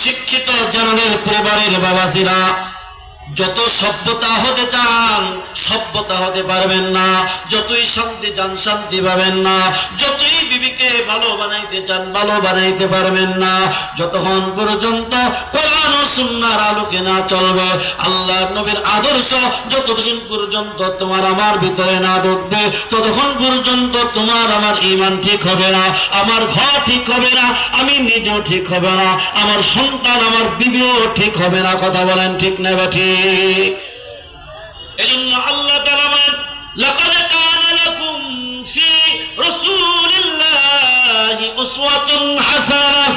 শিক্ষিত জননের পরিবারের বাবাজিরা যত সভ্যতা হতে চান, সভ্যতা হতে পারবেন না। যতই শান্তি চান, শান্তি পাবেন না। যতই বিবিকে ভালো বানাইতে চান, ভালো বানাইতে পারবেন না। যতক্ষণ পর্যন্ত কোরআন ও সুন্নাহর আলোকে না চলবে আল্লাহ নবীর আদর্শ যতদিন পর্যন্ত তোমার আমার ভিতরে না ঢুকবে, ততক্ষণ পর্যন্ত তোমার আমার ইমান ঠিক হবে না, আমার ঘর ঠিক হবে না, আমি নিজেও ঠিক হবে না, আমার সন্তান, আমার বিবিও ঠিক হবে না। কথা বলেন ঠিক না বা ঠিক? এজন্য আল্লাহ তাআলা বলেন লাকাদ কানা লাকুম ফি রাসূলিল্লাহি উসওয়াতুন হাসানাহ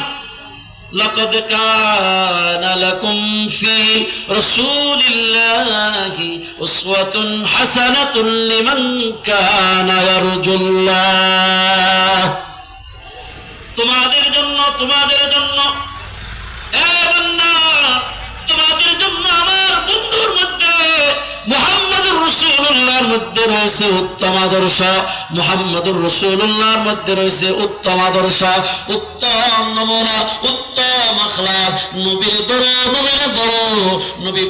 لقد كان لكم في رسول الله أسوة حسنة لمن كان يرجو الله তোমাদের জন্য তোমাদের জন্য এ বান্দা, তোমাদের জন্য আমার বন্ধুর মধ্যে, মোহাম্মদুর রসুল্লাহর মধ্যে রয়েছে উত্তম আদর্শ। মোহাম্মদুর রসুল্লাহর মধ্যে রয়েছে উত্তম আদর্শ, উত্তম নমুনা, উত্তম নবীর নবীর নবী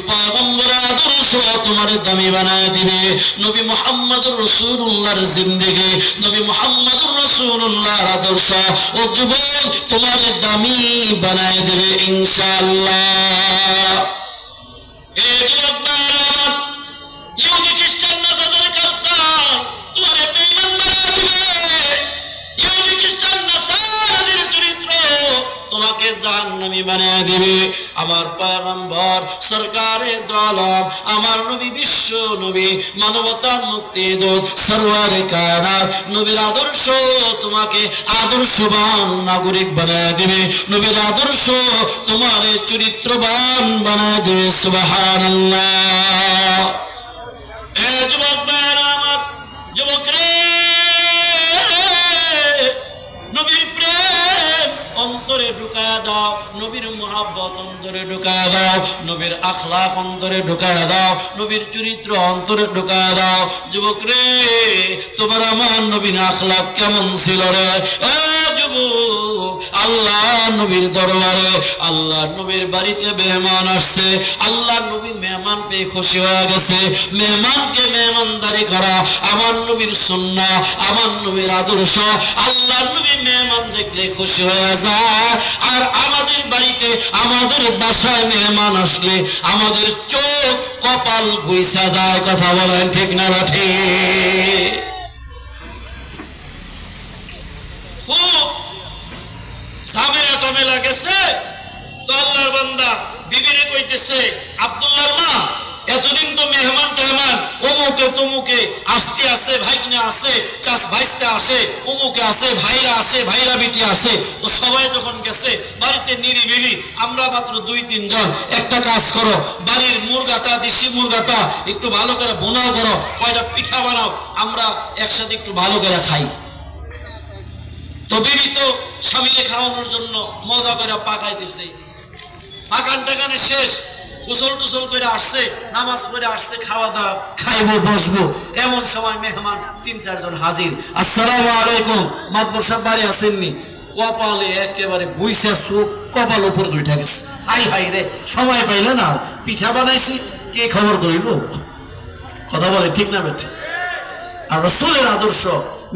তোমার দামি বানায় দিবে। নবী মোহাম্মদুর রসুল্লাহর জিন্দেগি। নবী মোহাম্মদুর রসুল্লাহর আদর্শ। ও যুবক, তোমার দামি বানায় দেবে ইনশাআল্লাহ। আদর্শ তোমাকে আদর্শবান নাগরিক বানায় দিবে। নবীর আদর্শ তোমার চরিত্রবান বানায় দিবে। সুবহানাল্লাহ। যুবক যুবক অন্তরে ঢুকায় দাও, নবীর মোহাব্বত অন্তরে ঢুকায় দাও, নবীর আখলাক অন্তরে ঢুকায় দাও, নবীর চরিত্র অন্তরে ঢুকায় দাও। যুবক রে, তোমার আমার নবীন আখলাক কেমন ছিল রে? যুবক আল্লাহ নবীর দরবারে, আল্লাহ নবীর বাড়িতে মেহমান আসছে, আল্লাহ নবী মেহমান পেয়ে খুশি হয়ে গেছে। মেহমানকে মেহমানদারি করা আমার নবীর সুন্না, আমার নবীর আদর্শ। আল্লাহ নবী মেহমান দেখলে খুশি হয়ে যায়। আর আমাদের বাড়িতে, আমাদের বাসায় মেহমান আসলে আমাদের চোখ কপাল ঘুইসা যায়, কথা বলেন ঠিক না ঠিক? খুব গেছে, তো আল্লাহর বান্দা বিবিরে কইতেছে, আব্দুল্লাহর মা, এতদিন তো মেহমান টেহমান, অমুকে তমুকে আসতে আসে আসে চাষ ভাইস্তে আসে, অমুকে আসে ভাইরা আসে, ভাইরা বিটি আসে। তো সবাই যখন গেছে, বাড়িতে নিরিবিলি, আমরা মাত্র দুই তিনজন একটা কাজ করো, বাড়ির মুরগাটা, দেশি মুরগাটা, একটু ভালো করে বোনাও করো, কয়টা পিঠা বানাও, আমরা একসাথে একটু ভালো করে খাই। তো বিবি তো স্বামীকে খাওয়ানোর জন্য মজা করে পাকাইতেছে পাকান টাকানে শেষ, গোসল টুসল করে আসছে, নামাজ পড়ে আসছে, খাওয়া দাওয়া, খাইবো, বসবো। এমন সময় মেহমান তিন, চারজন হাজির। আসসালামু আলাইকুম মাতবর সাহেব বাড়ি আসেননি। কপালে একেবারে গুইসা চোখ, কপাল উপর দুইটা গেছে। হাই হাই রে, সময় পাইলে না পিঠা বানাইছি, কে খবর করিল? কথা বলে ঠিক না বেঠে। আর রসুলের আদর্শ,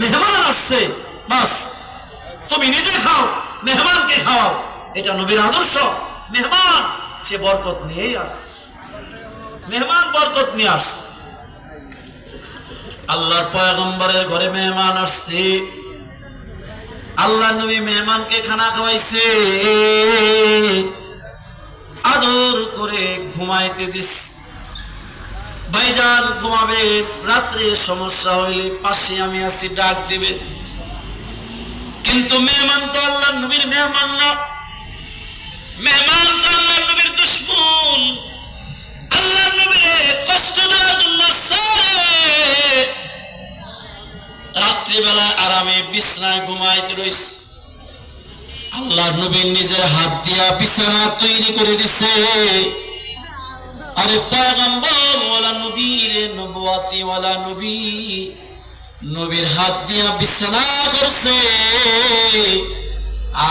মেহমান আসছে, বাস। তুমি নিজে খাও, মেহমানকে খাওয়াও। এটা নবীর আদর্শ। মেহমান, সে বরকত নিয়েই আস মেহমান বরকত নিয়ে আস আল্লাহর পয়গম্বরের ঘরে মেহমান আসছে। আল্লাহ নবী মেহমানকে খানা খাওয়াইছে। আদর করে ঘুমাইতে দিস। ভাইজান ঘুমাবে, রাত্রে সমস্যা হইলে পাশে আমি আছি, ডাক দিবেন কিন্তু মেহমান তো আল্লাহ নবীর মেহমান না। মেহমান তো আল্লাহ নবীর দুশ্মন। আল্লাহ নবীর কষ্ট দেওয়ার জন্য রাত্রিবেলা আরামে বিছনায় ঘুমাইতে রইস। আল্লাহ নবী নিজের হাত দিয়া বিছানা তৈরি করে দিছে। আরে পয়গম্বর, ওয়ালা নবী রে নবুয়াতি ওয়ালা নবী। নবীর হাত দিয়া বিছানা করছে।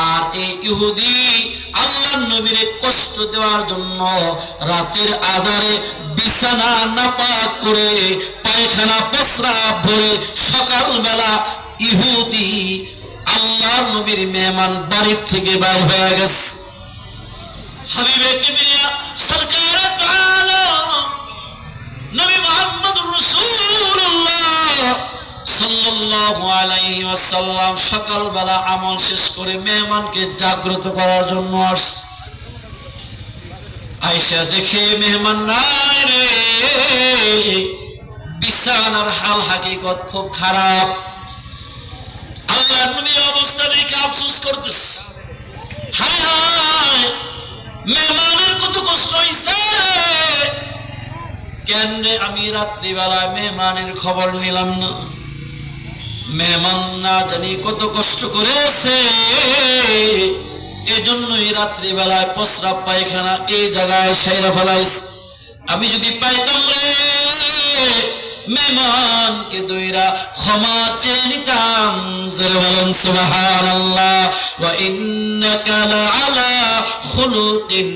আর এই ইহুদি আল্লাহ নবীরে কষ্ট দেওয়ার জন্য রাতের আধারে বিছানা নাপাক করে পায়খানা প্রস্রাব ভরে সকালবেলা ইহুদি আল্লাহ নবীর মেহমান বাড়ির থেকে বাইর হয়ে গেছে। হাবিবে কিবরিয়া, সরকার ওয়াসাল্লাম সকালবেলা আমল শেষ করে মেহমানকে জাগ্রত করার জন্য দেখে মেহমান নাই রে। বিছানার হাল হাকিকত খুব খারাপ। আল্লাহ অবস্থা দেখে আফসোস করতেছে। হায় হায়, মেহমানের কত কষ্ট হইছে। কেন আমি রাত্রিবেলায় মেহমানের খবর নিলাম না? মেহমান না জানি কত কষ্ট করেছে। এজন্যই রাত্রিবেলায় প্রস্রাব পায়খানা এই জায়গায় সাইরা ফেলাইস। আমি যদি পাইতাম রে, মেহমানকে দইরা ক্ষমা চেয়ে নিতাম। জোরে বলেন খুলুকিন